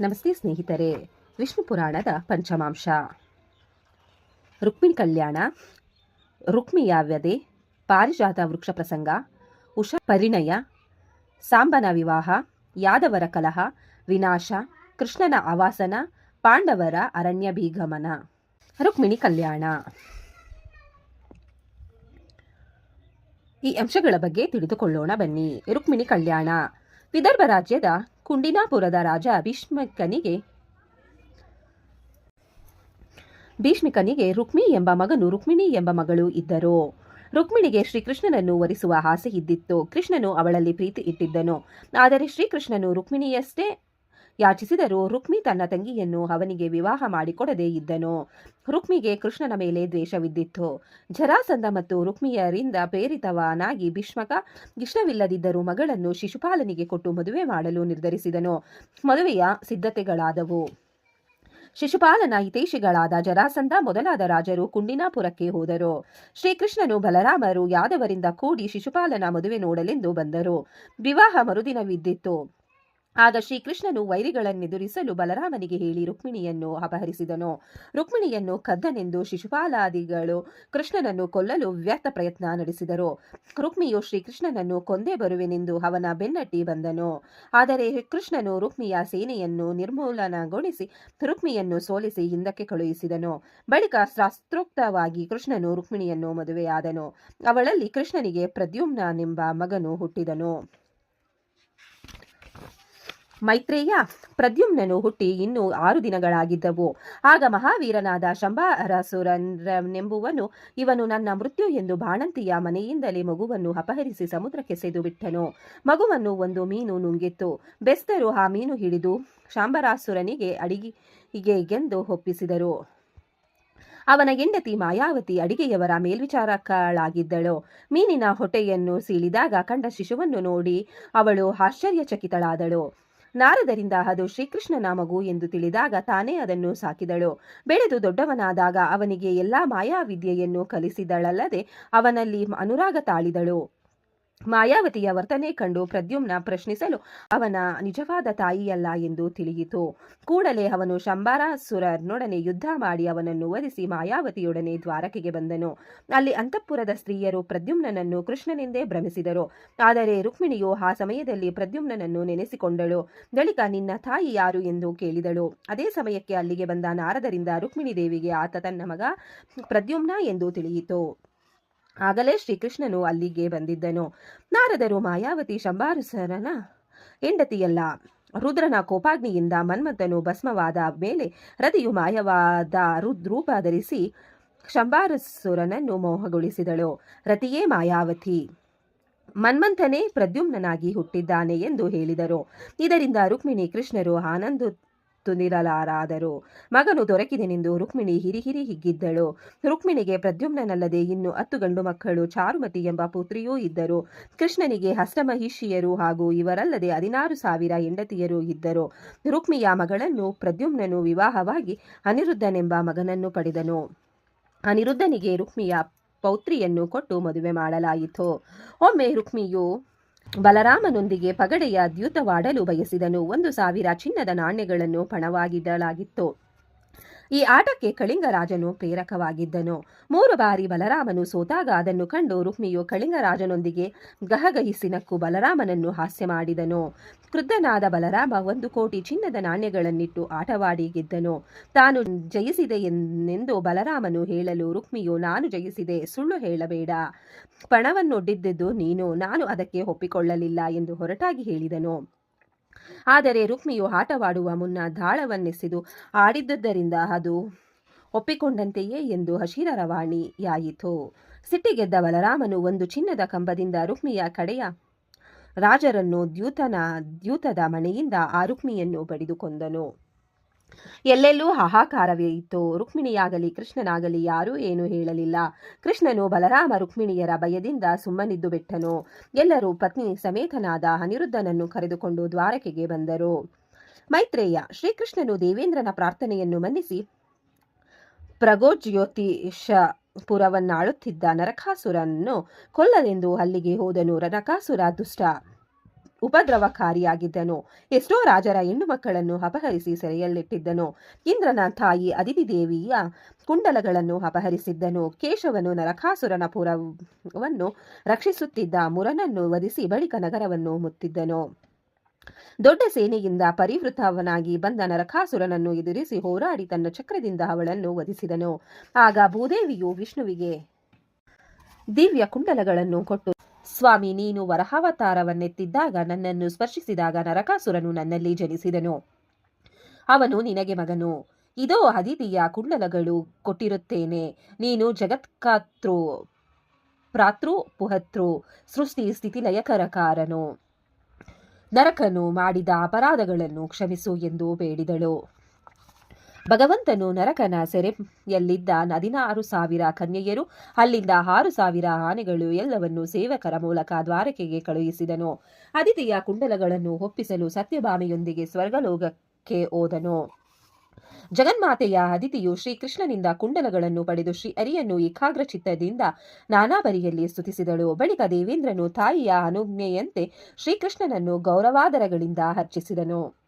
ನಮಸ್ತೆ ಸ್ನೇಹಿತರೆ, ವಿಷ್ಣು ಪುರಾಣದ ಪಂಚಮಾಂಶ. ರುಕ್ಮಿಣಿ ಕಲ್ಯಾಣ ರುಕ್ಮಿ ಯಾವ್ಯದೆ ಪಾರಿಜಾತ ವೃಕ್ಷ ಪ್ರಸಂಗ, ಉಷ ಪರಿಣಯ, ಸಾಂಬನ ವಿವಾಹ, ಯಾದವರ ಕಲಹ, ವಿನಾಶ, ಕೃಷ್ಣನ ಆವಾಸನ, ಪಾಂಡವರ ಅರಣ್ಯ ಬೀಗಮನ ರುಕ್ಮಿಣಿ ಕಲ್ಯಾಣ. ಈ ಅಂಶಗಳ ಬಗ್ಗೆ ತಿಳಿದುಕೊಳ್ಳೋಣ ಬನ್ನಿ. ರುಕ್ಮಿಣಿ ಕಲ್ಯಾಣ, ವಿದರ್ಭ ರಾಜ್ಯದ ಕುಂಡಿನಾಪುರದ ರಾಜ ಭೀಷ್ಮಕನಿಗೆ ಭೀಷ್ಮಿಕನಿಗೆ ರುಕ್ಮಿ ಎಂಬ ಮಗನು ರುಕ್ಮಿಣಿ ಎಂಬ ಮಗಳು ಇದ್ದರು. ರುಕ್ಮಿಣಿಗೆ ಶ್ರೀಕೃಷ್ಣನನ್ನು ವರಿಸುವ ಆಸೆ ಇದ್ದಿತ್ತು. ಕೃಷ್ಣನು ಅವಳಲ್ಲಿ ಪ್ರೀತಿ ಇಟ್ಟಿದ್ದನು. ಆದರೆ ಶ್ರೀಕೃಷ್ಣನು ರುಕ್ಮಿಣಿಯಷ್ಟೇ ಯಾಚಿಸಿದರೂ ರುಕ್ಮಿ ತನ್ನ ತಂಗಿಯನ್ನು ಅವನಿಗೆ ವಿವಾಹ ಮಾಡಿಕೊಡದೇ ಇದ್ದನು. ರುಕ್ಮಿಗೆ ಕೃಷ್ಣನ ಮೇಲೆ ದ್ವೇಷವಿದ್ದಿತ್ತು. ಜರಾಸಂಧ ಮತ್ತು ರುಕ್ಮಿಯರಿಂದ ಪ್ರೇರಿತವನಾಗಿ ಭೀಷ್ಮಕ ಇಷ್ಟವಿಲ್ಲದಿದ್ದರೂ ಮಗಳನ್ನು ಶಿಶುಪಾಲನಿಗೆ ಕೊಟ್ಟು ಮದುವೆ ಮಾಡಲು ನಿರ್ಧರಿಸಿದನು. ಮದುವೆಯ ಸಿದ್ಧತೆಗಳಾದವು. ಶಿಶುಪಾಲನ ಹಿತೈಷಿಗಳಾದ ಜರಾಸಂಧ ಮೊದಲಾದ ರಾಜರು ಕುಂಡಿನಾಪುರಕ್ಕೆ ಹೋದರು. ಶ್ರೀಕೃಷ್ಣನು ಬಲರಾಮರು ಯಾದವರಿಂದ ಕೂಡಿ ಶಿಶುಪಾಲನ ಮದುವೆ ನೋಡಲೆಂದು ಬಂದರು. ವಿವಾಹ ಮರುದಿನವಿದ್ದಿತ್ತು. ಆಗ ಶ್ರೀಕೃಷ್ಣನು ವೈರಿಗಳನ್ನೆದುರಿಸಲು ಬಲರಾಮನಿಗೆ ಹೇಳಿ ರುಕ್ಮಿಣಿಯನ್ನು ಅಪಹರಿಸಿದನು. ರುಕ್ಮಿಣಿಯನ್ನು ಕದ್ದನೆಂದು ಶಿಶುಪಾಲಾದಿಗಳು ಕೃಷ್ಣನನ್ನು ಕೊಲ್ಲಲು ವ್ಯರ್ಥ ಪ್ರಯತ್ನ ನಡೆಸಿದರು. ರುಕ್ಮಿಯು ಶ್ರೀಕೃಷ್ಣನನ್ನು ಕೊಂದೇ ಬರುವೆನೆಂದು ಅವನ ಬೆನ್ನಟ್ಟಿ ಬಂದನು. ಆದರೆ ಕೃಷ್ಣನು ರುಕ್ಮಿಯ ಸೇನೆಯನ್ನು ನಿರ್ಮೂಲನಗೊಳಿಸಿ ರುಕ್ಮಿಯನ್ನು ಸೋಲಿಸಿ ಹಿಂದಕ್ಕೆ ಕಳುಹಿಸಿದನು. ಬಳಿಕ ಶಾಸ್ತ್ರೋಕ್ತವಾಗಿ ಕೃಷ್ಣನು ರುಕ್ಮಿಣಿಯನ್ನು ಮದುವೆಯಾದನು. ಅವಳಲ್ಲಿ ಕೃಷ್ಣನಿಗೆ ಪ್ರದ್ಯುಮ್ನನೆಂಬ ಮಗನು ಹುಟ್ಟಿದನು. ಮೈತ್ರೇಯ ಪ್ರದ್ಯುಮ್ನನು ಹುಟ್ಟಿ ಇನ್ನೂ ಆರು ದಿನಗಳಾಗಿದ್ದವು. ಆಗ ಮಹಾವೀರನಾದ ಶಂಭಾರಸುರನೆಂಬುವನು ಇವನು ನನ್ನ ಮೃತ್ಯು ಎಂದು ಬಾಣಂತಿಯ ಮನೆಯಿಂದಲೇ ಮಗುವನ್ನು ಅಪಹರಿಸಿ ಸಮುದ್ರಕ್ಕೆ ಸೇದು ಬಿಟ್ಟನು. ಮಗುವನ್ನು ಒಂದು ಮೀನು ನುಂಗಿತ್ತು. ಬೆಸ್ತರು ಆ ಮೀನು ಹಿಡಿದು ಶಾಂಬರಾಸುರನಿಗೆ ಅಡಿಗೆಗೆಂದು ಒಪ್ಪಿಸಿದರು. ಅವನ ಹೆಂಡತಿ ಮಾಯಾವತಿ ಅಡಿಗೆಯವರ ಮೇಲ್ವಿಚಾರಕಳಾಗಿದ್ದಳು. ಮೀನಿನ ಹೊಟ್ಟೆಯನ್ನು ಸೀಳಿದಾಗ ಕಂಡ ಶಿಶುವನ್ನು ನೋಡಿ ಅವಳು ಆಶ್ಚರ್ಯಚಕಿತಳಾದಳು. ನಾರದರಿಂದ ಅದು ಶ್ರೀಕೃಷ್ಣನ ಮಗು ಎಂದು ತಿಳಿದಾಗ ತಾನೇ ಅದನ್ನು ಸಾಕಿದಳು. ಬೆಳೆದು ದೊಡ್ಡವನಾದಾಗ ಅವನಿಗೆ ಎಲ್ಲಾ ಮಾಯಾವಿದ್ಯೆಯನ್ನು ಕಲಿಸಿದಳಲ್ಲದೆ ಅವನಲ್ಲಿ ಅನುರಾಗ ತಾಳಿದಳು. ಮಾಯಾವತಿಯ ವರ್ತನೆ ಕಂಡು ಪ್ರದ್ಯುಮ್ನ ಪ್ರಶ್ನಿಸಲು ಅವನ ನಿಜವಾದ ತಾಯಿಯಲ್ಲ ಎಂದು ತಿಳಿಯಿತು. ಕೂಡಲೇ ಅವನು ಶಂಬಾರಾಸುರನೊಡನೆ ಯುದ್ಧ ಮಾಡಿ ಅವನನ್ನು ವಧಿಸಿ ಮಾಯಾವತಿಯೊಡನೆ ದ್ವಾರಕೆಗೆ ಬಂದನು. ಅಲ್ಲಿ ಅಂತಃಪುರದ ಸ್ತ್ರೀಯರು ಪ್ರದ್ಯುಮ್ನನನ್ನು ಕೃಷ್ಣನೆಂದೇ ಭ್ರಮಿಸಿದರು. ಆದರೆ ರುಕ್ಮಿಣಿಯು ಆ ಸಮಯದಲ್ಲಿ ಪ್ರದ್ಯುಮ್ನನನ್ನು ನೆನೆಸಿಕೊಂಡಳು. ಬಳಿಕ, ನಿನ್ನ ತಾಯಿ ಯಾರು? ಎಂದು ಕೇಳಿದಳು. ಅದೇ ಸಮಯಕ್ಕೆ ಅಲ್ಲಿಗೆ ಬಂದ ನಾರದರಿಂದ ರುಕ್ಮಿಣಿ ದೇವಿಗೆ ಆತ ತನ್ನ ಮಗ ಪ್ರದ್ಯುಮ್ನ ಎಂದು ತಿಳಿಯಿತು. ಆಗಲೇ ಶ್ರೀಕೃಷ್ಣನು ಅಲ್ಲಿಗೆ ಬಂದಿದ್ದನು. ನಾರದರು ಮಾಯಾವತಿ ಶಂಬಾರುಸರನ ಹೆಂಡತಿಯಲ್ಲ. ರುದ್ರನ ಕೋಪಾಗ್ನಿಯಿಂದ ಮನ್ಮಥನು ಭಸ್ಮವಾದ ಮೇಲೆ ರತಿಯು ಮಾಯವಾದ ರುದ್ರೂಪ ಧರಿಸಿ ಶಂಬಾರಸುರನನ್ನು ಮೋಹಗೊಳಿಸಿದಳು. ರತಿಯೇ ಮಾಯಾವತಿ. ಮನ್ಮಂಥನೇ ಪ್ರದ್ಯುಮ್ನನಾಗಿ ಹುಟ್ಟಿದ್ದಾನೆ ಎಂದು ಹೇಳಿದರು. ಇದರಿಂದ ರುಕ್ಮಿಣಿ ಕೃಷ್ಣರು ಆನಂದ ತುನಿರಲಾರಾದರು ಮಗನು ದೊರಕಿದೆನೆಂದು ರುಕ್ಮಿಣಿ ಹಿರಿಹಿರಿ ಹಿರಿ ಹಿಗ್ಗಿದ್ದಳು. ರುಕ್ಮಿಣಿಗೆ ಪ್ರದ್ಯುಮ್ನಲ್ಲದೆ ಇನ್ನು ಹತ್ತು ಗಂಡು ಮಕ್ಕಳು, ಚಾರುಮತಿ ಎಂಬ ಪುತ್ರಿಯೂ ಇದ್ದರು. ಕೃಷ್ಣನಿಗೆ ಹಸ್ತಮಹಿಷಿಯರು ಹಾಗೂ ಇವರಲ್ಲದೆ ಹದಿನಾರು ಸಾವಿರ ಹೆಂಡತಿಯರು ಇದ್ದರು. ರುಕ್ಮಿಯ ಮಗಳನ್ನು ಪ್ರದ್ಯುಮ್ನನು ವಿವಾಹವಾಗಿ ಅನಿರುದ್ಧನೆಂಬ ಮಗನನ್ನು ಪಡೆದನು. ಅನಿರುದ್ಧನಿಗೆ ರುಕ್ಮಿಯ ಪೌತ್ರಿಯನ್ನು ಕೊಟ್ಟು ಮದುವೆ ಮಾಡಲಾಯಿತು. ಒಮ್ಮೆ ರುಕ್ಮಿಯು ಬಲರಾಮನೊಂದಿಗೆ ಪಗಡೆಯ ದ್ಯೂತವಾಡಲು ಬಯಸಿದನು. ಒಂದು ಸಾವಿರ ಚಿನ್ನದ ನಾಣ್ಯಗಳನ್ನು ಪಣವಾಗಿಡಲಾಗಿತ್ತು. ಈ ಆಟಕ್ಕೆ ಕಳಿಂಗರಾಜನು ಪ್ರೇರಕವಾಗಿದ್ದನು. ಮೂರು ಬಾರಿ ಬಲರಾಮನು ಸೋತಾಗ ಅದನ್ನು ಕಂಡು ರುಕ್ಮಿಯು ಕಳಿಂಗರಾಜನೊಂದಿಗೆ ಗಹಗಹಿಸಿ ನಕ್ಕು ಬಲರಾಮನನ್ನು ಹಾಸ್ಯ ಮಾಡಿದನು. ಕ್ರುದ್ಧನಾದ ಬಲರಾಮ ಒಂದು ಕೋಟಿ ಚಿನ್ನದ ನಾಣ್ಯಗಳನ್ನಿಟ್ಟು ಆಟವಾಡಿ ಗೆದ್ದನು. ತಾನು ಜಯಿಸಿದೆ ಎನ್ನೆಂದು ಬಲರಾಮನು ಹೇಳಲು ರುಕ್ಮಿಯು, ನಾನು ಜಯಿಸಿದೆ, ಸುಳ್ಳು ಹೇಳಬೇಡ. ಪಣವನ್ನೊಡ್ಡಿದ್ದು ನೀನು, ನಾನು ಅದಕ್ಕೆ ಒಪ್ಪಿಕೊಳ್ಳಲಿಲ್ಲ ಎಂದು ಹೊರಟಾಗಿ ಹೇಳಿದನು. ಆದರೆ ರುಕ್ಮಿಯು ಆಟವಾಡುವ ಮುನ್ನ ದಾಳವನ್ನೆಸೆದು ಆಡಿದ್ದರಿಂದ ಅದು ಒಪ್ಪಿಕೊಂಡಂತೆಯೇ ಎಂದು ಹಶೀರವಾಣಿಯಾಯಿತು ಸಿಟ್ಟಿಗೆದ್ದ ಬಲರಾಮನು ಒಂದು ಚಿನ್ನದ ಕಂಬದಿಂದ ರುಕ್ಮಿಯ ಕಡೆಯ ರಾಜರನ್ನು ದ್ಯೂತನ, ದ್ಯೂತದ ಮಣೆಯಿಂದ ಆ ರುಕ್ಮಿಯನ್ನು ಬಡಿದು ಕೊಂದನು ಎಲ್ಲೆಲ್ಲೂ ಹಾಹಾಕಾರವೇ ಇತ್ತು. ರುಕ್ಮಿಣಿಯಾಗಲಿ, ಕೃಷ್ಣನಾಗಲಿ ಯಾರೂ ಏನೂ ಹೇಳಲಿಲ್ಲ. ಕೃಷ್ಣನು ಬಲರಾಮ ರುಕ್ಮಿಣಿಯರ ಭಯದಿಂದ ಸುಮ್ಮನಿದ್ದು ಬಿಟ್ಟನು. ಎಲ್ಲರೂ ಪತ್ನಿ ಸಮೇತನಾದ ಅನಿರುದ್ಧನನ್ನು ಕರೆದುಕೊಂಡು ದ್ವಾರಕೆಗೆ ಬಂದರು. ಮೈತ್ರೇಯ, ಶ್ರೀಕೃಷ್ಣನು ದೇವೇಂದ್ರನ ಪ್ರಾರ್ಥನೆಯನ್ನು ಮನ್ನಿಸಿ ಪ್ರಗೋಜ್ಯೋತಿಷ ಪುರವನ್ನಾಳುತ್ತಿದ್ದ ನರಕಾಸುರನ್ನು ಕೊಲ್ಲಲೆಂದು ಅಲ್ಲಿಗೆ ಹೋದನು. ನರಕಾಸುರ ದುಷ್ಟ. ಉಪದ್ರವಕಾರಿಯಾಗಿದ್ದನು. ಎಷ್ಟೋ ರಾಜರ ಹೆಣ್ಣು ಮಕ್ಕಳನ್ನು ಅಪಹರಿಸಿ ಸೆರೆಯಲ್ಲಿಟ್ಟಿದ್ದನು. ಇಂದ್ರನ ತಾಯಿ ಅದಿತಿ ದೇವಿಯ ಕುಂಡಲಗಳನ್ನು ಅಪಹರಿಸಿದ್ದನು. ಕೇಶವನು ನರಕಾಸುರನ ಪುರವನ್ನು ರಕ್ಷಿಸುತ್ತಿದ್ದ ಮುರನನ್ನು ವಧಿಸಿ ಬಳಿಕ ನಗರವನ್ನು ಮುತ್ತಿದ್ದನು. ದೊಡ್ಡ ಸೇನೆಯಿಂದ ಪರಿವೃತವನಾಗಿ ಬಂದ ನರಕಾಸುರನನ್ನು ಎದುರಿಸಿ ಹೋರಾಡಿ ತನ್ನ ಚಕ್ರದಿಂದ ಅವಳನ್ನು ವಧಿಸಿದನು. ಆಗ ಭೂದೇವಿಯು ವಿಷ್ಣುವಿಗೆ ದಿವ್ಯ ಕುಂಡಲಗಳನ್ನು ಕೊಟ್ಟು ಸ್ವಾಮಿ, ನೀನು ವರಹಾವತಾರವನ್ನೆತ್ತಿದ್ದಾಗ ನನ್ನನ್ನು ಸ್ಪರ್ಶಿಸಿದಾಗ ನರಕಾಸುರನು ನನ್ನಲ್ಲಿ ಜನಿಸಿದನು. ಅವನು ನಿನಗೆ ಮಗನು. ಇದೋ ಅದಿತಿಯ ಕುಂಡಲಗಳು ಕೊಟ್ಟಿರುತ್ತೇನೆ. ನೀನು ಜಗತ್ಕಾತೃ, ಪ್ರಾತೃ, ಪುಹತೃ, ಸೃಷ್ಟಿ ಸ್ಥಿತಿ ಲಯಕರಕಾರನು ನರಕನು ಮಾಡಿದ ಅಪರಾಧಗಳನ್ನು ಕ್ಷಮಿಸು ಎಂದು ಬೇಡಿದಳು. ಭಗವಂತನು ನರಕನ ಸೆರೆಯಲ್ಲಿದ್ದ ಹದಿನಾರು ಸಾವಿರ ಕನ್ಯೆಯರು, ಅಲ್ಲಿಂದ ಆರು ಸಾವಿರ ಆನೆಗಳು ಎಲ್ಲವನ್ನು ಸೇವಕರ ಮೂಲಕ ದ್ವಾರಕೆಗೆ ಕಳುಹಿಸಿದನು. ಅದಿತಿಯ ಕುಂಡಲಗಳನ್ನು ಒಪ್ಪಿಸಲು ಸತ್ಯಭಾಮೆಯೊಂದಿಗೆ ಸ್ವರ್ಗಲೋಕಕ್ಕೆ ಹೋದನು. ಜಗನ್ಮಾತೆಯ ಅದಿತಿಯು ಶ್ರೀಕೃಷ್ಣನಿಂದ ಕುಂಡಲಗಳನ್ನು ಪಡೆದು ಶ್ರೀ ಅರಿಯನ್ನು ಏಕಾಗ್ರ ಚಿತ್ತದಿಂದ ನಾನಾ ಬರಿಯಲ್ಲಿ ಸ್ತುತಿಸಿದಳು. ಬಳಿಕ ದೇವೇಂದ್ರನು ತಾಯಿಯ ಅನುಜ್ಞೆಯಂತೆ ಶ್ರೀಕೃಷ್ಣನನ್ನು ಗೌರವಾದರಗಳಿಂದ ಅರ್ಚಿಸಿದನು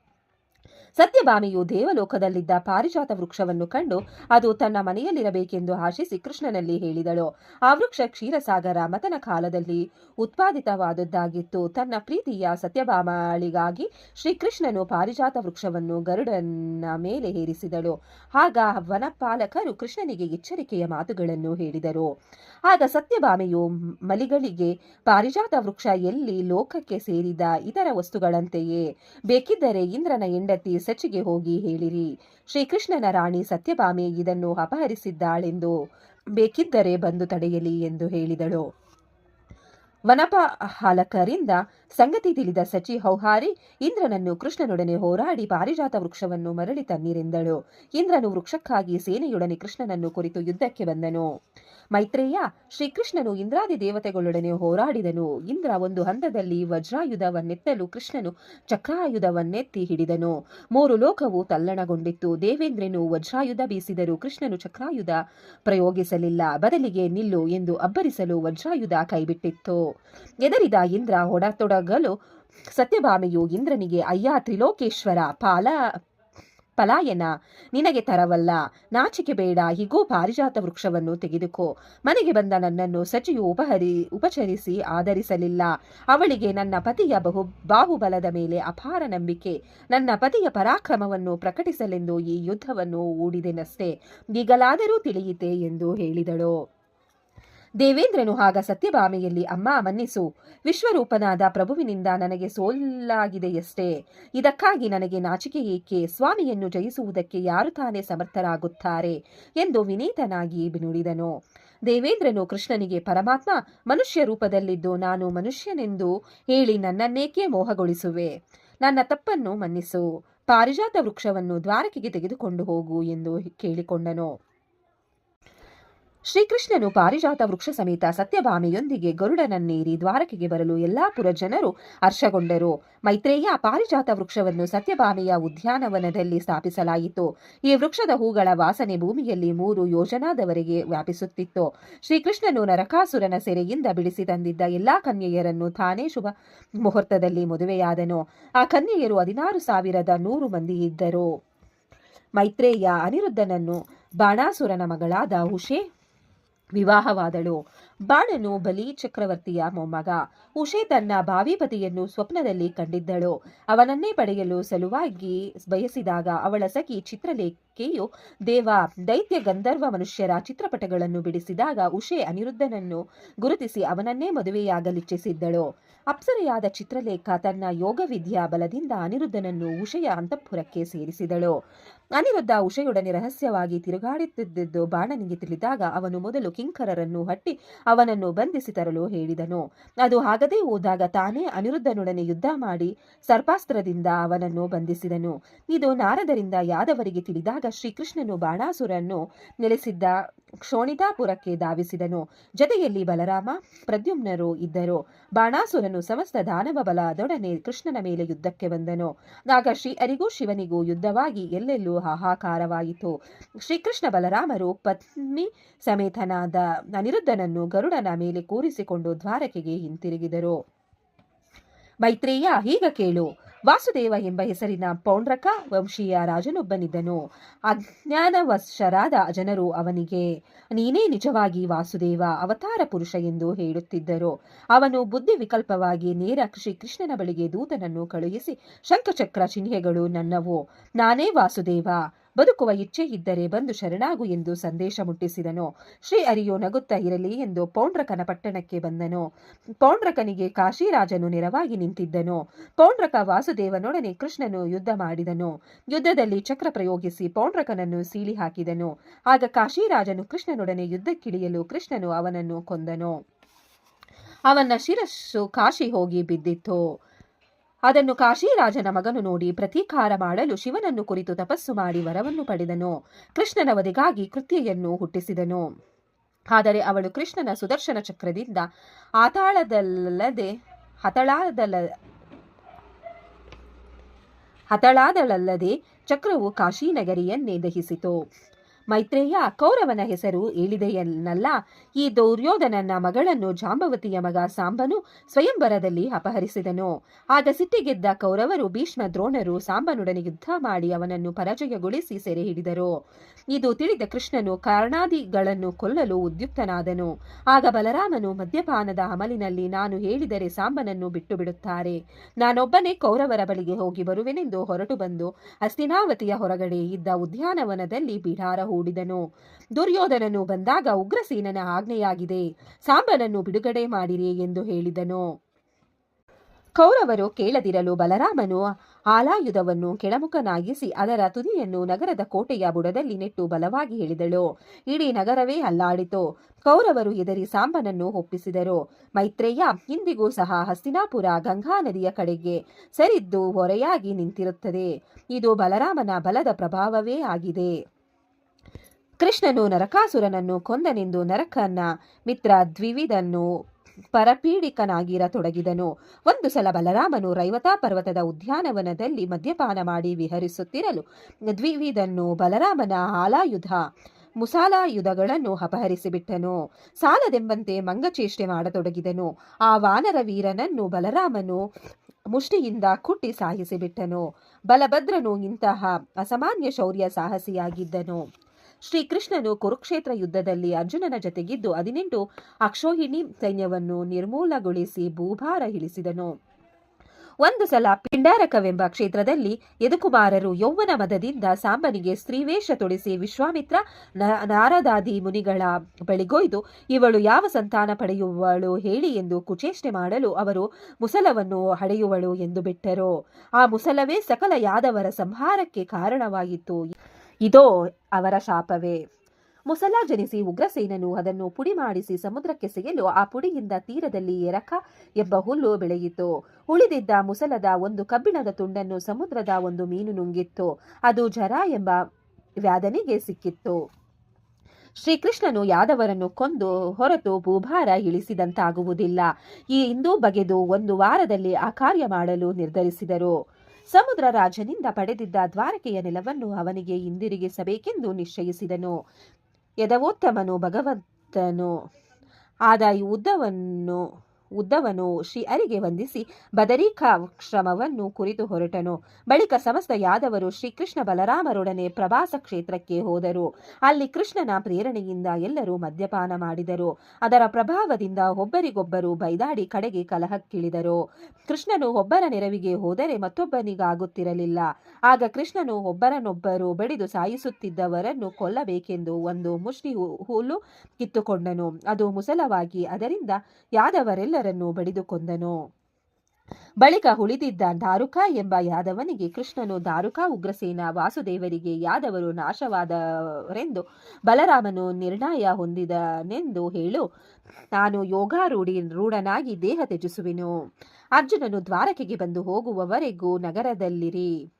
ಸತ್ಯಭಾಮಿಯು ದೇವಲೋಕದಲ್ಲಿದ್ದ ಪಾರಿಜಾತ ವೃಕ್ಷವನ್ನು ಕಂಡು ಅದು ತನ್ನ ಮನೆಯಲ್ಲಿರಬೇಕೆಂದು ಆಶಿಸಿ ಕೃಷ್ಣನಲ್ಲಿ ಹೇಳಿದಳು. ಆ ವೃಕ್ಷ ಕ್ಷೀರಸಾಗರ ಮತನ ಕಾಲದಲ್ಲಿ ಉತ್ಪಾದಿತವಾದದ್ದಾಗಿತ್ತು. ತನ್ನ ಪ್ರೀತಿಯ ಸತ್ಯಭಾಮಳಿಗಾಗಿ ಶ್ರೀಕೃಷ್ಣನು ಪಾರಿಜಾತ ವೃಕ್ಷವನ್ನು ಗರುಡನ ಮೇಲೆ ಏರಿಸಿದಳು ಆಗ ವನಪಾಲಕರು ಕೃಷ್ಣನಿಗೆ ಎಚ್ಚರಿಕೆಯ ಮಾತುಗಳನ್ನು ಹೇಳಿದರು. ಆಗ ಸತ್ಯಭಾಮೆಯು ಮಲಿಗಳಿಗೆ ಪಾರಿಜಾತ ವೃಕ್ಷ ಎಲ್ಲಿ ಲೋಕಕ್ಕೆ ಸೇರಿದ ಇತರ ವಸ್ತುಗಳಂತೆಯೇ ಬೇಕಿದ್ದರೆ ಇಂದ್ರನ ಹೆಂಡತಿ ಸಚಿಗೆ ಹೋಗಿ ಹೇಳಿರಿ. ಶ್ರೀಕೃಷ್ಣನ ರಾಣಿ ಸತ್ಯಭಾಮೆ ಇದನ್ನು ಅಪಹರಿಸಿದ್ದಾಳೆಂದು ಬೇಕಿದ್ದರೆ ಬಂದು ತಡೆಯಲಿ ಎಂದು ಹೇಳಿದಳು. ವನಪಾಲಕರಿಂದ ಸಂಗತಿ ತಿಳಿದ ಸಚಿ ಹೌಹಾರಿ ಇಂದ್ರನನ್ನು ಕೃಷ್ಣನೊಡನೆ ಹೋರಾಡಿ ಪಾರಿಜಾತ ವೃಕ್ಷವನ್ನು ಮರಳಿ ತನ್ನಿರೆಂದಳು. ಇಂದ್ರನು ವೃಕ್ಷಕ್ಕಾಗಿ ಸೇನೆಯೊಡನೆ ಕೃಷ್ಣನನ್ನು ಕುರಿತು ಯುದ್ಧಕ್ಕೆ ಬಂದನು. ಮೈತ್ರೇಯ ಶ್ರೀಕೃಷ್ಣನು ಇಂದ್ರಾದಿ ದೇವತೆಗಳೊಡನೆ ಹೋರಾಡಿದನು. ಇಂದ್ರ ಒಂದು ಹಂತದಲ್ಲಿ ವಜ್ರಾಯುಧವನ್ನೆತ್ತಲು ಕೃಷ್ಣನು ಚಕ್ರಾಯುಧವನ್ನೆತ್ತಿ ಹಿಡಿದನು. ಮೂರು ಲೋಕವು ತಲ್ಲಣಗೊಂಡಿತ್ತು. ದೇವೇಂದ್ರನು ವಜ್ರಾಯುಧ ಬೀಸಿದರೂ ಕೃಷ್ಣನು ಚಕ್ರಾಯುಧ ಪ್ರಯೋಗಿಸಲಿಲ್ಲ. ಬದಲಿಗೆ ನಿಲ್ಲು ಎಂದು ಅಬ್ಬರಿಸಲು ವಜ್ರಾಯುಧ ಕೈಬಿಟ್ಟಿತ್ತು. ಎದರಿದ ಇಂದ್ರ ಹೊಡತೊಡಗಲು ಸತ್ಯಭಾಮೆಯು ಇಂದ್ರನಿಗೆ, ಅಯ್ಯ, ತ್ರಿಲೋಕೇಶ್ವರ ಪಾಲ ಪಲಾಯನ ನಿನಗೆ ತರವಲ್ಲ, ನಾಚಿಕೆ ಬೇಡ ಹೀಗೂ ಪಾರಿಜಾತ ವೃಕ್ಷವನ್ನು ತೆಗೆದುಕೋ. ಮನೆಗೆ ಬಂದ ನನ್ನನ್ನು ಸಚಿಯು ಉಪಹರಿ, ಉಪಚರಿಸಿ ಆಧರಿಸಲಿಲ್ಲ. ಅವಳಿಗೆ ನನ್ನ ಪತಿಯ ಬಹು, ಬಾಹುಬಲದ ಮೇಲೆ ಅಪಾರ ನಂಬಿಕೆ. ನನ್ನ ಪತಿಯ ಪರಾಕ್ರಮವನ್ನು ಪ್ರಕಟಿಸಲೆಂದು ಈ ಯುದ್ಧವನ್ನು ಹೂಡಿದೆನಷ್ಟೇ ಈಗಲಾದರೂ ತಿಳಿಯಿತೆ ಎಂದು ಹೇಳಿದಳು. ದೇವೇಂದ್ರನು ಆಗ ಸತ್ಯಭಾಮೆಯಲ್ಲಿ, ಅಮ್ಮ, ಮನ್ನಿಸು. ವಿಶ್ವರೂಪನಾದ ಪ್ರಭುವಿನಿಂದ ನನಗೆ ಸೋಲಾಗಿದೆಯಷ್ಟೇ ಇದಕ್ಕಾಗಿ ನನಗೆ ನಾಚಿಕೆ ಏಕೆ? ಸ್ವಾಮಿಯನ್ನು ಜಯಿಸುವುದಕ್ಕೆ ಯಾರು ತಾನೇ ಸಮರ್ಥರಾಗುತ್ತಾರೆ? ಎಂದು ವಿನೀತನಾಗಿ ನುಡಿದನು ದೇವೇಂದ್ರನು ಕೃಷ್ಣನಿಗೆ, ಪರಮಾತ್ಮ, ಮನುಷ್ಯ ರೂಪದಲ್ಲಿದ್ದು ನಾನು ಮನುಷ್ಯನೆಂದು ಹೇಳಿ ನನ್ನನ್ನೇಕೆ ಮೋಹಗೊಳಿಸುವೆ? ನನ್ನ ತಪ್ಪನ್ನು ಮನ್ನಿಸು. ಪಾರಿಜಾತ ವೃಕ್ಷವನ್ನು ದ್ವಾರಕೆಗೆ ತೆಗೆದುಕೊಂಡು ಹೋಗು ಎಂದು ಕೇಳಿಕೊಂಡನು. ಶ್ರೀಕೃಷ್ಣನು ಪಾರಿಜಾತ ವೃಕ್ಷ ಸಮೇತ ಸತ್ಯಭಾಮೆಯೊಂದಿಗೆ ಗರುಡನನ್ನೇರಿ ದ್ವಾರಕೆಗೆ ಬರಲು ಎಲ್ಲಾ ಪುರ ಜನರು ಹರ್ಷಗೊಂಡರು. ಮೈತ್ರೇಯ ಪಾರಿಜಾತ ವೃಕ್ಷವನ್ನು ಸತ್ಯಭಾಮೆಯ ಉದ್ಯಾನವನದಲ್ಲಿ ಸ್ಥಾಪಿಸಲಾಯಿತು. ಈ ವೃಕ್ಷದ ಹೂಗಳ ವಾಸನೆ ಭೂಮಿಯಲ್ಲಿ ಮೂರು ಯೋಜನಾದವರೆಗೆ ವ್ಯಾಪಿಸುತ್ತಿತ್ತು. ಶ್ರೀಕೃಷ್ಣನು ನರಕಾಸುರನ ಸೆರೆಯಿಂದ ಬಿಡಿಸಿ ತಂದಿದ್ದ ಎಲ್ಲಾ ಕನ್ಯೆಯರನ್ನು ತಾನೇ ಶುಭ ಮುಹೂರ್ತದಲ್ಲಿ ಮದುವೆಯಾದನು. ಆ ಕನ್ಯೆಯರು ಹದಿನಾರು ಸಾವಿರದ ನೂರು ಮಂದಿ ಇದ್ದರು. ಮೈತ್ರೇಯ ಅನಿರುದ್ಧನನ್ನು ಬಾಣಾಸುರನ ಮಗಳಾದ ಉಷೆ ವಿವಾಹವಾದಳು. ಬಾಣನು ಬಲಿ ಚಕ್ರವರ್ತಿಯ ಮೊಮ್ಮಗ. ಉಷೆ ತನ್ನ ಭಾವಿ ಪತಿಯನ್ನು ಸ್ವಪ್ನದಲ್ಲಿ ಕಂಡಿದ್ದಳು. ಅವನನ್ನೇ ಪಡೆಯಲು ಸಲುವಾಗಿ ಬಯಸಿದಾಗ ಅವಳ ಸಖಿ ಚಿತ್ರಲೇಖೆಯು ದೇವ ದೈತ್ಯ ಗಂಧರ್ವ ಮನುಷ್ಯರ ಚಿತ್ರಪಟಗಳನ್ನು ಬಿಡಿಸಿದಾಗ ಉಷೆ ಅನಿರುದ್ಧನನ್ನು ಗುರುತಿಸಿ ಅವನನ್ನೇ ಮದುವೆಯಾಗಲಿಚ್ಛಿಸಿದ್ದಳು. ಅಪ್ಸರೆಯಾದ ಚಿತ್ರಲೇಖ ತನ್ನ ಯೋಗವಿದ್ಯಾ ಬಲದಿಂದ ಅನಿರುದ್ಧನನ್ನು ಉಷೆಯ ಅಂತಃಪುರಕ್ಕೆ ಸೇರಿಸಿದಳು. ಅನಿರುದ್ಧ ಉಷೆಯೊಡನೆ ರಹಸ್ಯವಾಗಿ ತಿರುಗಾಡುತ್ತಿದ್ದು ಬಾಣನಿಗೆ ತಿಳಿದಾಗ ಅವನು ಮೊದಲು ಕಿಂಕರರನ್ನು ಹಟ್ಟಿ ಅವನನ್ನು ಬಂಧಿಸಿ ತರಲು ಹೇಳಿದನು. ಅದು ಆಗದೇ ಹೋದಾಗ ತಾನೇ ಅನಿರುದ್ಧನೊಡನೆ ಯುದ್ಧ ಮಾಡಿ ಸರ್ಪಾಸ್ತ್ರದಿಂದ ಅವನನ್ನು ಬಂಧಿಸಿದನು. ಇದು ನಾರದರಿಂದ ಯಾದವರಿಗೆ ತಿಳಿದಾಗ ಶ್ರೀಕೃಷ್ಣನು ಬಾಣಾಸುರನ್ನು ನೆಲೆಸಿದ್ದ ಕ್ಷೋಣಿತಾಪುರಕ್ಕೆ ಧಾವಿಸಿದನು. ಜೊತೆಯಲ್ಲಿ ಬಲರಾಮ, ಪ್ರದ್ಯುಮ್ನರು ಇದ್ದರು. ಬಾಣಾಸುರನು ಸಮಸ್ತ ದಾನವ ಬಲದೊಡನೆ ಕೃಷ್ಣನ ಮೇಲೆ ಯುದ್ಧಕ್ಕೆ ಬಂದನು. ಆಗ ಶ್ರೀ ಅರಿಗೂ ಶಿವನಿಗೂ ಯುದ್ಧವಾಗಿ ಎಲ್ಲೆಲ್ಲೂ ಹಾಹಾಕಾರವಾಯಿತು ಶ್ರೀಕೃಷ್ಣ ಬಲರಾಮರು ಪತ್ನಿ ಸಮೇತನಾದ ಅನಿರುದ್ಧನನ್ನು ಗರುಡನ ಮೇಲೆ ಕೂರಿಸಿಕೊಂಡು ದ್ವಾರಕೆಗೆ ಹಿಂತಿರುಗಿದರು. ಮೈತ್ರೇಯ ಹೀಗ ಕೇಳು. ವಾಸುದೇವ ಎಂಬ ಹೆಸರಿನ ಪೌಂಡ್ರಕ ವಂಶೀಯ ರಾಜನೊಬ್ಬನಿದ್ದನು. ಅಜ್ಞಾನವಶರಾದ ಜನರು ಅವನಿಗೆ, ನೀನೇ ನಿಜವಾಗಿ ವಾಸುದೇವ, ಅವತಾರ ಪುರುಷ ಎಂದು ಹೇಳುತ್ತಿದ್ದರು. ಅವನು ಬುದ್ಧಿ ವಿಕಲ್ಪವಾಗಿ ನೇರ ಶ್ರೀಕೃಷ್ಣನ ಬಳಿಗೆ ದೂತನನ್ನು ಕಳುಹಿಸಿ, ಶಂಖಚಕ್ರ ಚಿಹ್ನೆಗಳು ನನ್ನವು. ನಾನೇ ವಾಸುದೇವ. ಬದುಕುವ ಇಚ್ಛೆ ಇದ್ದರೆ ಬಂದು ಶರಣಾಗು ಎಂದು ಸಂದೇಶ ಮುಟ್ಟಿಸಿದನು. ಶ್ರೀ ಅರಿಯು ನಗುತ್ತಾ ಇರಲಿ ಎಂದು ಪೌಂಡ್ರಕನ ಪಟ್ಟಣಕ್ಕೆ ಬಂದನು. ಪೌಂಡ್ರಕನಿಗೆ ಕಾಶಿರಾಜನು ನೆರವಾಗಿ ನಿಂತಿದ್ದನು. ಪೌಂಡ್ರಕ ವಾಸುದೇವನೊಡನೆ ಕೃಷ್ಣನು ಯುದ್ಧ ಮಾಡಿದನು. ಯುದ್ಧದಲ್ಲಿ ಚಕ್ರ ಪ್ರಯೋಗಿಸಿ ಪೌಂಡ್ರಕನನ್ನು ಸೀಳಿ ಹಾಕಿದನು. ಆಗ ಕಾಶಿರಾಜನು ಕೃಷ್ಣನೊಡನೆ ಯುದ್ಧಕ್ಕಿಳಿಯಲು ಕೃಷ್ಣನು ಅವನನ್ನು ಕೊಂದನು. ಅವನ ಶಿರಸ್ಸು ಕಾಶಿ ಹೋಗಿ ಬಿದ್ದಿತ್ತು. ಅದನ್ನು ಕಾಶಿರಾಜನ ಮಗನು ನೋಡಿ ಪ್ರತೀಕಾರ ಮಾಡಲು ಶಿವನನ್ನು ಕುರಿತು ತಪಸ್ಸು ಮಾಡಿ ವರವನ್ನು ಪಡೆದನು. ಕೃಷ್ಣನ ವಧೆಗಾಗಿ ಕೃತ್ಯೆಯನ್ನು ಹುಟ್ಟಿಸಿದನು. ಆದರೆ ಅವಳು ಕೃಷ್ಣನ ಸುದರ್ಶನ ಚಕ್ರದಿಂದ ಆತಾಳದಲ್ಲದೆ ಹತಳಾದಲ್ಲ ಹತಳಾದಳಲ್ಲದೆ ಚಕ್ರವು ಕಾಶಿನಗರಿಯನ್ನೇ ದಹಿಸಿತು. ಮೈತ್ರೇಯ ಕೌರವನ ಹೆಸರು ಹೇಳಿದೆಯನ್ನಲ್ಲ ಈ ದೌರ್ಯೋಧನನ ಮಗಳನ್ನು ಜಾಂಬವತಿಯ ಮಗ ಸಾಂಬನು ಸ್ವಯಂವರದಲ್ಲಿ ಅಪಹರಿಸಿದನು. ಆಗ ಸಿಟ್ಟಿಗೆದ್ದ ಕೌರವರು ಭೀಷ್ಮ ದ್ರೋಣರು ಸಾಂಬನೊಡನೆ ಯುದ್ಧ ಮಾಡಿ ಅವನನ್ನು ಪರಾಜಯಗೊಳಿಸಿ ಸೆರೆ ಹಿಡಿದರು. ಇದು ತಿಳಿದ ಕೃಷ್ಣನು ಕಾರಣಾದಿಗಳನ್ನು ಕೊಲ್ಲಲು ಉದ್ಯುಕ್ತನಾದನು. ಆಗ ಬಲರಾಮನು ಮದ್ಯಪಾನದ ಅಮಲಿನಲ್ಲಿ ನಾನು ಹೇಳಿದರೆ ಸಾಂಬನನ್ನು ಬಿಟ್ಟು ಬಿಡುತ್ತಾರೆ ನಾನೊಬ್ಬನೇ ಕೌರವರ ಬಳಿಗೆ ಹೋಗಿ ಬರುವೆನೆಂದು ಹೊರಟು ಬಂದು ಹಸ್ತಿನಾವತಿಯ ಹೊರಗಡೆ ಇದ್ದ ಉದ್ಯಾನವನದಲ್ಲಿ ಬಿಡಾರ ಹೂಡಿದನು ದುರ್ಯೋಧನನು ಬಂದಾಗ ಉಗ್ರಸೇನನ ಆಜ್ಞೆಯಾಗಿದೆ. ಸಾಂಬನನ್ನು ಬಿಡುಗಡೆ ಮಾಡಿರಿ ಎಂದು ಹೇಳಿದನು. ಕೌರವರು ಕೇಳದಿರಲು ಬಲರಾಮನು ಆಲಾಯುಧವನ್ನು ಕೆಳಮುಖನಾಗಿಸಿ ಅದರ ತುದಿಯನ್ನು ನಗರದ ಕೋಟೆಯ ಬುಡದಲ್ಲಿ ನೆಟ್ಟು ಬಲವಾಗಿ ಹೇಳಿದಳು. ಇಡೀ ನಗರವೇ ಅಲ್ಲಾಡಿತು. ಕೌರವರು ಎದರಿ ಸಾಂಬನನ್ನು ಒಪ್ಪಿಸಿದರು. ಮೈತ್ರೇಯ, ಇಂದಿಗೂ ಸಹ ಹಸ್ತಿನಾಪುರ ಗಂಗಾ ನದಿಯ ಕಡೆಗೆ ಸರಿದ್ದು ಹೊರೆಯಾಗಿ ನಿಂತಿರುತ್ತದೆ. ಇದು ಬಲರಾಮನ ಬಲದ ಪ್ರಭಾವವೇ ಆಗಿದೆ. ಕೃಷ್ಣನು ನರಕಾಸುರನನ್ನು ಕೊಂದನೆಂದು ನರಕನ ಮಿತ್ರ ದ್ವಿವಿದನ್ನು ಪರಪೀಡಿಕನಾಗಿರತೊಡಗಿದನು ಒಂದು ಸಲ ಬಲರಾಮನು ರೈವತಾ ಪರ್ವತದ ಉದ್ಯಾನವನದಲ್ಲಿ ಮದ್ಯಪಾನ ಮಾಡಿ ವಿಹರಿಸುತ್ತಿರಲು ದ್ವಿವಿದನ್ನು ಬಲರಾಮನ ಆಲಾಯುಧ ಮುಸಾಲಾಯುಧಗಳನ್ನು ಅಪಹರಿಸಿಬಿಟ್ಟನು. ಸಾಲದೆಂಬಂತೆ ಮಂಗಚೇಷ್ಟೆ ಮಾಡತೊಡಗಿದನು. ಆ ವಾನರ ವೀರನನ್ನು ಬಲರಾಮನು ಮುಷ್ಟಿಯಿಂದ ಕುಟ್ಟಿ ಸಾಯಿಸಿಬಿಟ್ಟನು. ಬಲಭದ್ರನು ಇಂತಹ ಅಸಾಮಾನ್ಯ ಶೌರ್ಯ ಸಾಹಸಿಯಾಗಿದ್ದನು. ಶ್ರೀಕೃಷ್ಣನು ಕುರುಕ್ಷೇತ್ರ ಯುದ್ಧದಲ್ಲಿ ಅರ್ಜುನನ ಜತೆಗಿದ್ದು ಹದಿನೆಂಟು ಅಕ್ಷೋಹಿಣಿ ಸೈನ್ಯವನ್ನು ನಿರ್ಮೂಲಗೊಳಿಸಿ ಭೂಭಾರ ಇಳಿಸಿದನು. ಒಂದು ಸಲ ಪಿಂಡಾರಕವೆಂಬ ಕ್ಷೇತ್ರದಲ್ಲಿ ಯದುಕುಮಾರರು ಯೌವನ ಮದದಿಂದ ಸಾಂಬನಿಗೆ ಸ್ತ್ರೀವೇಷ ತೊಡಿಸಿ ವಿಶ್ವಾಮಿತ್ರ ನಾರದಾದಿ ಮುನಿಗಳ ಬಳಿಗೊಯ್ದು, ಇವಳು ಯಾವ ಸಂತಾನ ಪಡೆಯುವಳು ಹೇಳಿ ಎಂದು ಕುಚೇಷ್ಟೆ ಮಾಡಲು ಅವರು ಮುಸಲವನ್ನು ಹಡೆಯುವಳು ಎಂದು ಬಿಟ್ಟರು. ಆ ಮುಸಲವೇ ಸಕಲ ಯಾದವರ ಸಂಹಾರಕ್ಕೆ ಕಾರಣವಾಗಿತ್ತು. ಇದೋ ಅವರ ಶಾಪವೇ. ಮುಸಲ ಜನಿಸಿ ಉಗ್ರಸೇನನು ಅದನ್ನು ಪುಡಿ ಮಾಡಿಸಿ ಸಮುದ್ರಕ್ಕೆ ಸಿಗಲು ಆ ಪುಡಿಯಿಂದ ತೀರದಲ್ಲಿ ಎರಕ ಎಂಬ ಹುಲ್ಲು ಬೆಳೆಯಿತು. ಉಳಿದಿದ್ದ ಮುಸಲದ ಒಂದು ಕಬ್ಬಿಣದ ತುಂಡನ್ನು ಸಮುದ್ರದ ಒಂದು ಮೀನು ನುಂಗಿತ್ತು. ಅದು ಜರ ಎಂಬ ವ್ಯಾಧನಿಗೆ ಸಿಕ್ಕಿತ್ತು. ಶ್ರೀಕೃಷ್ಣನು ಯಾದವರನ್ನು ಕೊಂದು ಹೊರತು ಭೂಭಾರ ಇಳಿಸಿದಂತಾಗುವುದಿಲ್ಲ. ಈ ಇಂದು ಬಗೆದು ಒಂದು ವಾರದಲ್ಲಿ ಆ ಕಾರ್ಯ ಮಾಡಲು ನಿರ್ಧರಿಸಿದರು. ಸಮುದ್ರ ರಾಜನಿಂದ ಪಡೆದಿದ್ದ ದ್ವಾರಕೆಯ ನೆಲವನ್ನು ಅವನಿಗೆ ಹಿಂದಿರುಗಿಸಬೇಕೆಂದು ನಿಶ್ಚಯಿಸಿದನು. ಯದವೋತ್ತಮನು ಭಗವಂತನು. ಆದ ಈ ಉದ್ದವನ್ನು ಉದ್ದವನು ಶ್ರೀ ಅರಿಗೆ ವಂದಿಸಿ ಬದರಿಕಾಶ್ರಮವನ್ನು ಕುರಿತು ಹೊರಟನು. ಬಳಿಕ ಸಮಸ್ತ ಯಾದವರು ಶ್ರೀಕೃಷ್ಣ ಬಲರಾಮರೊಡನೆ ಪ್ರವಾಸ ಕ್ಷೇತ್ರಕ್ಕೆ ಹೋದರು. ಅಲ್ಲಿ ಕೃಷ್ಣನ ಪ್ರೇರಣೆಯಿಂದ ಎಲ್ಲರೂ ಮದ್ಯಪಾನ ಮಾಡಿದರು. ಅದರ ಪ್ರಭಾವದಿಂದ ಒಬ್ಬರಿಗೊಬ್ಬರು ಬೈದಾಡಿ ಕಡೆಗೆ ಕಲಹಕ್ಕಿಳಿದರು. ಕೃಷ್ಣನು ಒಬ್ಬರ ನೆರವಿಗೆ ಹೋದರೆ ಮತ್ತೊಬ್ಬನಿಗಾಗುತ್ತಿರಲಿಲ್ಲ. ಆಗ ಕೃಷ್ಣನು ಒಬ್ಬರನ್ನೊಬ್ಬರು ಬಡಿದು ಸಾಯಿಸುತ್ತಿದ್ದವರನ್ನು ಕೊಲ್ಲಬೇಕೆಂದು ಒಂದು ಮುಷ್ಟಿ ಹುಲ್ಲು ಕಿತ್ತುಕೊಂಡನು. ಅದು ಮುಸಲವಾಗಿ ಅದರಿಂದ ಯಾದವರೆಲ್ಲರನ್ನು ಬಡಿದುಕೊಂದನು ಬಳಿಕ ಉಳಿದಿದ್ದ ದಾರುಕ ಎಂಬ ಯಾದವನಿಗೆ ಕೃಷ್ಣನು, ದಾರುಕ ಉಗ್ರಸೇನ, ವಾಸುದೇವರಿಗೆ ಯಾದವರು ನಾಶವಾದವರೆಂದು ಬಲರಾಮನು ನಿರ್ಣಯ ಹೊಂದಿದನೆಂದು ಹೇಳು. ನಾನು ಯೋಗಾರೂಢಿ, ರೂಢನಾಗಿ ದೇಹ ತ್ಯಜಿಸುವೆನು. ಅರ್ಜುನನು ದ್ವಾರಕೆಗೆ ಬಂದು ಹೋಗುವವರೆಗೂ ನಗರದಲ್ಲಿರಿ.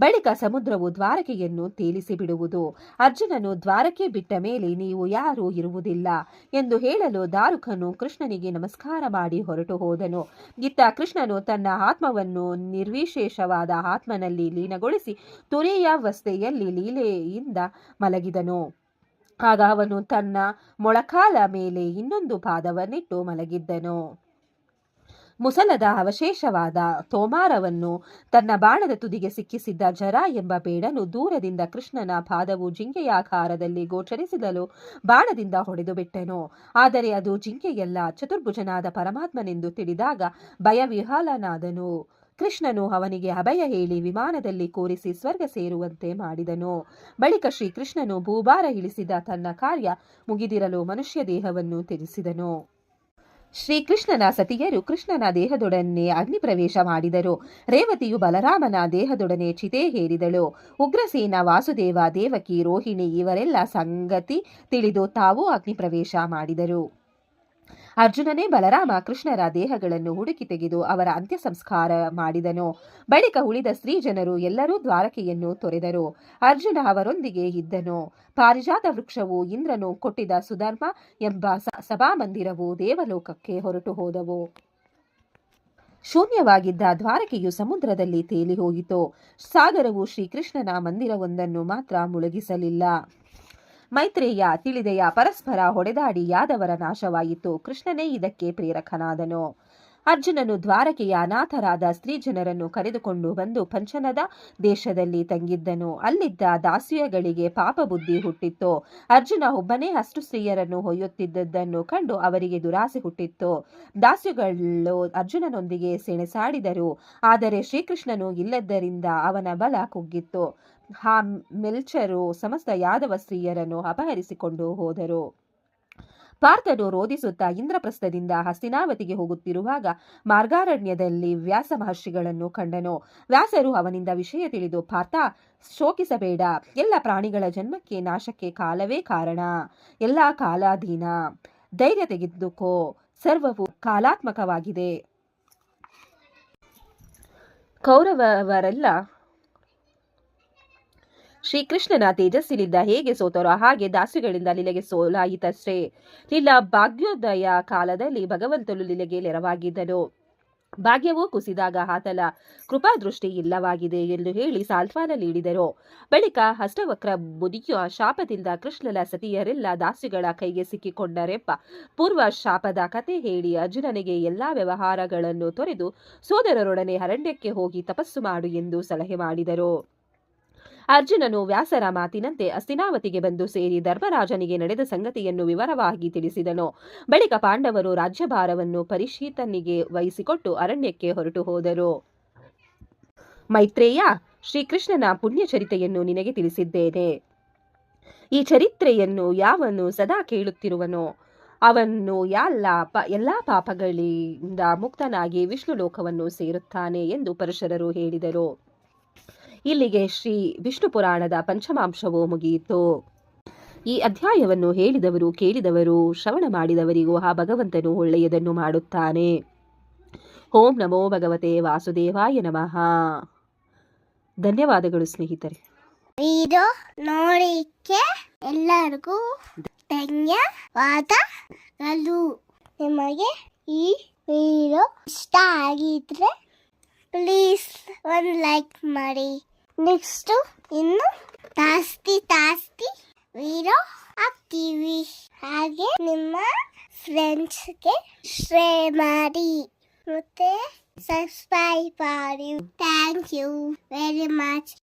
ಬಳಿಕ ಸಮುದ್ರವು ದ್ವಾರಕೆಯನ್ನು ತೇಲಿಸಿ ಬಿಡುವುದು ಅರ್ಜುನನು ದ್ವಾರಕೆ ಬಿಟ್ಟ ಮೇಲೆ ನೀವು ಯಾರೂ ಇರುವುದಿಲ್ಲ ಎಂದು ಹೇಳಲು ದಾರುಕನು ಕೃಷ್ಣನಿಗೆ ನಮಸ್ಕಾರ ಮಾಡಿ ಹೊರಟು ಹೋದನು. ಇತ್ತ ಕೃಷ್ಣನು ತನ್ನ ಆತ್ಮವನ್ನು ನಿರ್ವಿಶೇಷವಾದ ಆತ್ಮನಲ್ಲಿ ಲೀನಗೊಳಿಸಿ ತುರಿಯಾವಸ್ಥೆಯಲ್ಲಿ ಲೀಲೆಯಿಂದ ಮಲಗಿದನು. ಆಗ ಅವನು ತನ್ನ ಮೊಳಕಾಲ ಮೇಲೆ ಇನ್ನೊಂದು ಪಾದವನ್ನಿಟ್ಟು ಮಲಗಿದ್ದನು. ಮುಸಲದ ಅವಶೇಷವಾದ ತೋಮಾರವನ್ನು ತನ್ನ ಬಾಣದ ತುದಿಗೆ ಸಿಕ್ಕಿಸಿದ್ದ ಜರ ಎಂಬ ಬೇಡನು ದೂರದಿಂದ ಕೃಷ್ಣನ ಪಾದವು ಜಿಂಕೆಯಾಕಾರದಲ್ಲಿ ಗೋಚರಿಸಿದಲು ಬಾಣದಿಂದ ಹೊಡೆದು ಬಿಟ್ಟೆನು ಆದರೆ ಅದು ಜಿಂಕೆಯಲ್ಲ, ಚತುರ್ಭುಜನಾದ ಪರಮಾತ್ಮನೆಂದು ತಿಳಿದಾಗ ಭಯವಿಹಾಲನಾದನು ಕೃಷ್ಣನು ಅವನಿಗೆ ಅಭಯ ಹೇಳಿ ವಿಮಾನದಲ್ಲಿ ಕೂರಿಸಿ ಸ್ವರ್ಗ ಸೇರುವಂತೆ ಮಾಡಿದನು. ಬಳಿಕ ಶ್ರೀಕೃಷ್ಣನು ಭೂಭಾರ ಇಳಿಸಿದ ತನ್ನ ಕಾರ್ಯ ಮುಗಿದಿರಲು ಮನುಷ್ಯ ದೇಹವನ್ನು ತ್ಯಜಿಸಿದನು. ಶ್ರೀಕೃಷ್ಣನ ಸತಿಯರು ಕೃಷ್ಣನ ದೇಹದೊಡನೆ ಅಗ್ನಿ ಪ್ರವೇಶ ಮಾಡಿದರು. ರೇವತಿಯು ಬಲರಾಮನ ದೇಹದೊಡನೆ ಚಿತೆ ಹೇರಿದಳು. ಉಗ್ರಸೇನ, ವಾಸುದೇವ, ದೇವಕಿ, ರೋಹಿಣಿ ಇವರೆಲ್ಲ ಸಂಗತಿ ತಿಳಿದು ತಾವೂ ಅಗ್ನಿ ಪ್ರವೇಶ ಮಾಡಿದರು. ಅರ್ಜುನನೇ ಬಲರಾಮ ಕೃಷ್ಣರ ದೇಹಗಳನ್ನು ಹುಡುಕಿ ತೆಗೆದು ಅವರ ಅಂತ್ಯ ಸಂಸ್ಕಾರ ಮಾಡಿದನು. ಬಳಿಕ ಉಳಿದ ಸ್ತ್ರೀ ಜನರು ಎಲ್ಲರೂ ದ್ವಾರಕೆಯನ್ನು ತೊರೆದರು. ಅರ್ಜುನ ಅವರೊಂದಿಗೆ ಇದ್ದನು. ಪಾರಿಜಾತ ವೃಕ್ಷವು ಇಂದ್ರನು ಕೊಟ್ಟಿದ ಸುಧರ್ಮ ಎಂಬ ಸಭಾಮಂದಿರವು ದೇವಲೋಕಕ್ಕೆ ಹೊರಟು ಹೋದವು. ಶೂನ್ಯವಾಗಿದ್ದ ದ್ವಾರಕೆಯು ಸಮುದ್ರದಲ್ಲಿ ತೇಲಿ ಹೋಗಿತು ಸಾಗರವು ಶ್ರೀಕೃಷ್ಣನ ಮಂದಿರವೊಂದನ್ನು ಮಾತ್ರ ಮುಳುಗಿಸಲಿಲ್ಲ. ಮೈತ್ರೇಯ ತಿಳಿದೆಯ ಪರಸ್ಪರ ಹೊಡೆದಾಡಿ ಯಾದವರ ನಾಶವಾಯಿತು. ಕೃಷ್ಣನೇ ಇದಕ್ಕೆ ಪ್ರೇರಕನಾದನು. ಅರ್ಜುನನು ದ್ವಾರಕೆಯ ಅನಾಥರಾದ ಸ್ತ್ರೀ ಜನರನ್ನು ಕರೆದುಕೊಂಡು ಬಂದು ಪಂಚನದ ದೇಶದಲ್ಲಿ ತಂಗಿದ್ದನು. ಅಲ್ಲಿದ್ದ ದಾಸ್ಯಗಳಿಗೆ ಪಾಪ ಬುದ್ಧಿ ಹುಟ್ಟಿತ್ತು. ಅರ್ಜುನ ಒಬ್ಬನೇ ಅಷ್ಟು ಸ್ತ್ರೀಯರನ್ನು ಹೊಯ್ಯುತ್ತಿದ್ದದ್ದನ್ನು ಕಂಡು ಅವರಿಗೆ ದುರಾಸೆ ಹುಟ್ಟಿತ್ತು. ದಾಸ್ಯಗಳು ಅರ್ಜುನನೊಂದಿಗೆ ಸೆಣಸಾಡಿದರು. ಆದರೆ ಶ್ರೀಕೃಷ್ಣನು ಇಲ್ಲದ್ದರಿಂದ ಅವನ ಬಲ ಕುಗ್ಗಿತ್ತು. ಆ ಮೆಲ್ಚರು ಸಮಸ್ತ ಯಾದವ ಸ್ತ್ರೀಯರನ್ನು ಅಪಹರಿಸಿಕೊಂಡು ಹೋದರು. ಪಾರ್ಥನು ರೋಧಿಸುತ್ತಾ ಇಂದ್ರಪ್ರಸ್ಥದಿಂದ ಹಸ್ತಿನಾವತಿಗೆ ಹೋಗುತ್ತಿರುವಾಗ ಮಾರ್ಗಾರಣ್ಯದಲ್ಲಿ ವ್ಯಾಸ ಮಹರ್ಷಿಗಳನ್ನು ಕಂಡನು. ವ್ಯಾಸರು ಅವನಿಂದ ವಿಷಯ ತಿಳಿದು, ಪಾರ್ಥ, ಶೋಕಿಸಬೇಡ. ಎಲ್ಲ ಪ್ರಾಣಿಗಳ ಜನ್ಮಕ್ಕೆ ನಾಶಕ್ಕೆ ಕಾಲವೇ ಕಾರಣ. ಎಲ್ಲ ಕಾಲಾಧೀನ. ಧೈರ್ಯ ತೆಗೆದುಕೋ. ಸರ್ವವು ಕಾಲಾತ್ಮಕವಾಗಿದೆ. ಕೌರವರೆಲ್ಲ ಶ್ರೀಕೃಷ್ಣನ ತೇಜಸ್ಸಿನಿಂದ ಹೇಗೆ ಸೋತರೋ ಹಾಗೆ ದಾಸಿಗಳಿಂದ ಲೀಲೆಗೆ ಸೋಲಾಯಿತಷ್ಟೇ. ಲೀಲಾ ಭಾಗ್ಯೋದಯ ಕಾಲದಲ್ಲಿ ಭಗವಂತನು ಲೀಲೆಗೆ ನೆರವಾಗಿದ್ದನು. ಭಾಗ್ಯವು ಕುಸಿದಾಗ ಆತನ ಕೃಪಾದೃಷ್ಟಿ ಇಲ್ಲವಾಗಿದೆ ಎಂದು ಹೇಳಿ ಸಾಲ್ಫಾನ ನೀಡಿದರು. ಬಳಿಕ ಹಸ್ತವಕ್ರ ಮುನಿಯ ಶಾಪದಿಂದ ಕೃಷ್ಣನ ಸತಿಯರೆಲ್ಲ ದಾಸಿಗಳ ಕೈಗೆ ಸಿಕ್ಕಿಕೊಂಡರೆಪ್ಪ ಪೂರ್ವ ಶಾಪದ ಕತೆ ಹೇಳಿ ಅರ್ಜುನನಿಗೆ ಎಲ್ಲಾ ವ್ಯವಹಾರಗಳನ್ನು ತೊರೆದು ಸೋದರರೊಡನೆ ಅರಣ್ಯಕ್ಕೆ ಹೋಗಿ ತಪಸ್ಸು ಮಾಡು ಎಂದು ಸಲಹೆ ಮಾಡಿದರು. ಅರ್ಜುನನು ವ್ಯಾಸರ ಮಾತಿನಂತೆ ಅಸ್ತಿನಾವತಿಗೆ ಬಂದು ಸೇರಿ ಧರ್ಮರಾಜನಿಗೆ ನಡೆದ ಸಂಗತಿಯನ್ನು ವಿವರವಾಗಿ ತಿಳಿಸಿದನು. ಬಳಿಕ ಪಾಂಡವರು ರಾಜ್ಯಭಾರವನ್ನು ಪರಿಶೀತನಿಗೆ ವಹಿಸಿಕೊಟ್ಟು ಅರಣ್ಯಕ್ಕೆ ಹೊರಟು ಹೋದರು. ಮೈತ್ರೇಯ, ಶ್ರೀಕೃಷ್ಣನ ಪುಣ್ಯ ಚರಿತೆಯನ್ನು ನಿನಗೆ ತಿಳಿಸಿದ್ದೇನೆ. ಈ ಚರಿತ್ರೆಯನ್ನು ಯಾವನು ಸದಾ ಕೇಳುತ್ತಿರುವನೋ? ಅವನು ಎಲ್ಲ ಪ, ಎಲ್ಲ ಪಾಪಗಳಿಂದ ಮುಕ್ತನಾಗಿ ವಿಷ್ಣು ಲೋಕವನ್ನು ಸೇರುತ್ತಾನೆ ಎಂದು ಪರಶರರು ಹೇಳಿದರು. ಇಲ್ಲಿಗೆ ಶ್ರೀ ವಿಷ್ಣು ಪುರಾಣದ ಪಂಚಮಾಂಶವು ಮುಗಿಯಿತು. ಈ ಅಧ್ಯಾಯವನ್ನು ಹೇಳಿದವರು ಕೇಳಿದವರು, ಶ್ರವಣ ಮಾಡಿದವರಿಗೂ ಆ ಭಗವಂತನು ಒಳ್ಳೆಯದನ್ನು ಮಾಡುತ್ತಾನೆ. ಓಂ ನಮೋ ಭಗವತೆ ವಾಸುದೇವಾಯ ನಮಃ. ಧನ್ಯವಾದಗಳು ಸ್ನೇಹಿತರೆ. ವಿಡಿಯೋ ನೋಡಿಕೆ ಎಲ್ಲರಿಗೂ ಧನ್ಯವಾದಗಳು. ನಿಮಗೆ ಈ ವಿಡಿಯೋ ಇಷ್ಟ ಆಗಿದ್ರೆ ಪ್ಲೀಸ್ ಒಂದು ಲೈಕ್ ಮಾಡಿ. ನೆಕ್ಸ್ಟು ಇನ್ನು ತಾಸ್ತಿ ಜಾಸ್ತಿ ವೀರೋ ಹಾಕ್ತೀವಿ ಹಾಗೆ ನಿಮ್ಮ ಫ್ರೆಂಡ್ಸ್ಗೆ ಶೇರ್ ಮಾಡಿ. ಮತ್ತೆ ಸಬ್ಸ್ಕ್ರೈಬ್ ಮಾಡಿ. Thank you very much